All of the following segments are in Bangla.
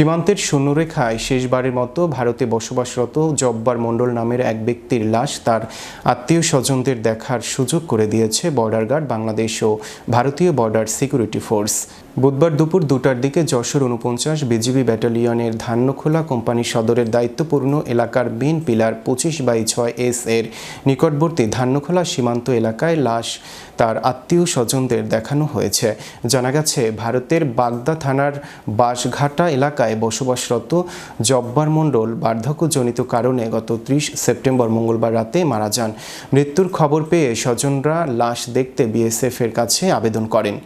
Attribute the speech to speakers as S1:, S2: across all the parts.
S1: সীমান্তের শূন্যরেখায় শেষবারের মতো ভারতে বসবাসরত জব্বার মণ্ডল নামের এক ব্যক্তির লাশ তার আত্মীয় স্বজনদের দেখার সুযোগ করে দিয়েছে বর্ডার গার্ড বাংলাদেশ ও ভারতীয় বর্ডার সিকিউরিটি ফোর্স। বুধবার দুপুর দুটার দিকে যশোর উনপঞ্চাশ বিজিবি ব্যাটালিয়নের ধান্যখোলা কোম্পানি সদরের দায়িত্বপূর্ণ এলাকার বিন পিলার পঁচিশ বাই ছয় এস এর নিকটবর্তী ধান্যখোলা সীমান্ত এলাকায় লাশ তার আত্মীয় স্বজনদের দেখানো হয়েছে। জানা গেছে, ভারতের বাগদা থানার বাঁশঘাটা এলাকায় বসবাসরত জব্বার মণ্ডল বার্ধক্যজনিত কারণে গত ত্রিশ সেপ্টেম্বর মঙ্গলবার রাতে মারা যান। মৃত্যুর খবর পেয়ে স্বজনরা লাশ দেখতে বিএসএফ এর কাছে আবেদন করেন।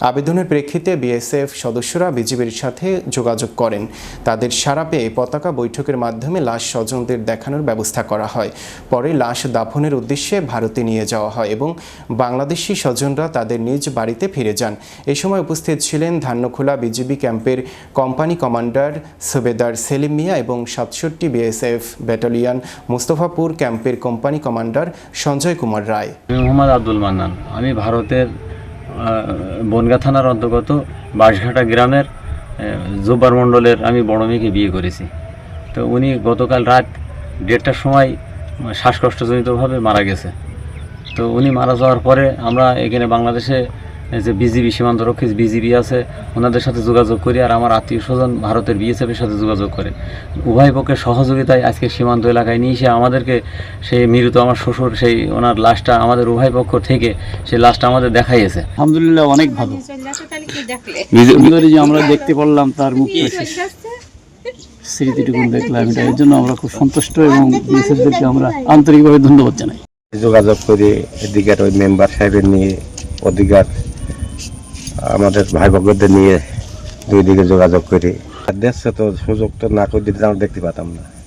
S1: আবেদনের প্রেক্ষিতে বিএসএফ সদস্যরা বিজিবির সাথে যোগাযোগ করেন। তাদের সারা পেয়ে পতাকা বৈঠকের মাধ্যমে লাশ স্বজনদের দেখানোর ব্যবস্থা করা হয়। পরে লাশ দাফনের উদ্দেশ্যে ভারতে নিয়ে যাওয়া হয় এবং বাংলাদেশি স্বজনরা তাদের নিজ বাড়িতে ফিরে যান। এ সময় উপস্থিত ছিলেন ধান্যখোলা বিজিবি ক্যাম্পের কোম্পানি কমান্ডার সুবেদার সেলিম মিয়া এবং সাতষট্টি বিএসএফ ব্যাটালিয়ান মুস্তফাপুর ক্যাম্পের কোম্পানি কমান্ডার সঞ্জয় কুমার রায়।
S2: মোহাম্মদ আব্দুল মান্নান। আমি ভারতের বনগা থানার অন্তর্গত বাঁশঘাটা গ্রামের জোবার মণ্ডলের আমি বড় মেয়েকে বিয়ে করেছি। তো উনি গতকাল রাত দেড়টার সময় শ্বাসকষ্টজনিতভাবে মারা গেছে। তো উনি মারা যাওয়ার পরে আমরা এখানে বাংলাদেশে যে বিজিবি সীমান্ত রক্ষী বিজিবি আছে ওনাদের সাথে যোগাযোগ করি আর আমার আত্মীয় স্বজন ভারতের বিএসএফের সাথে যোগাযোগ করে। উভয় পক্ষের সহযোগিতায় আজকে সীমান্ত এলাকায় নিয়ে এসে আমাদেরকে সেই মৃত আমার শ্বশুর সেই ওনার লাশটা আমাদের উভয় পক্ষ থেকে সেই লাশটা আমাদের দেখাইয়েছে।
S3: আলহামদুলিল্লাহ অনেক ভালো।
S4: চলে আসে তাহলে কি দেখলে
S3: সুন্দরী যে আমরা দেখতে পারলাম তার মুখ স্মৃতিটুকু দেখলাম এটা এর জন্য আমরা খুব সন্তুষ্ট এবং বিএসএফদেরকে আমরা আন্তরিকভাবে ধন্যবাদ জানাই।
S5: যোগাযোগ করি এদিকের ওই মেম্বার সাহেবের নিয়ে ওদিকার আমাদের ভাই ভগতদের নিয়ে দুই দিকে যোগাযোগ করি। দেশে তো সুযোগ তো না করে দিতে আমরা দেখতে পাতাম না।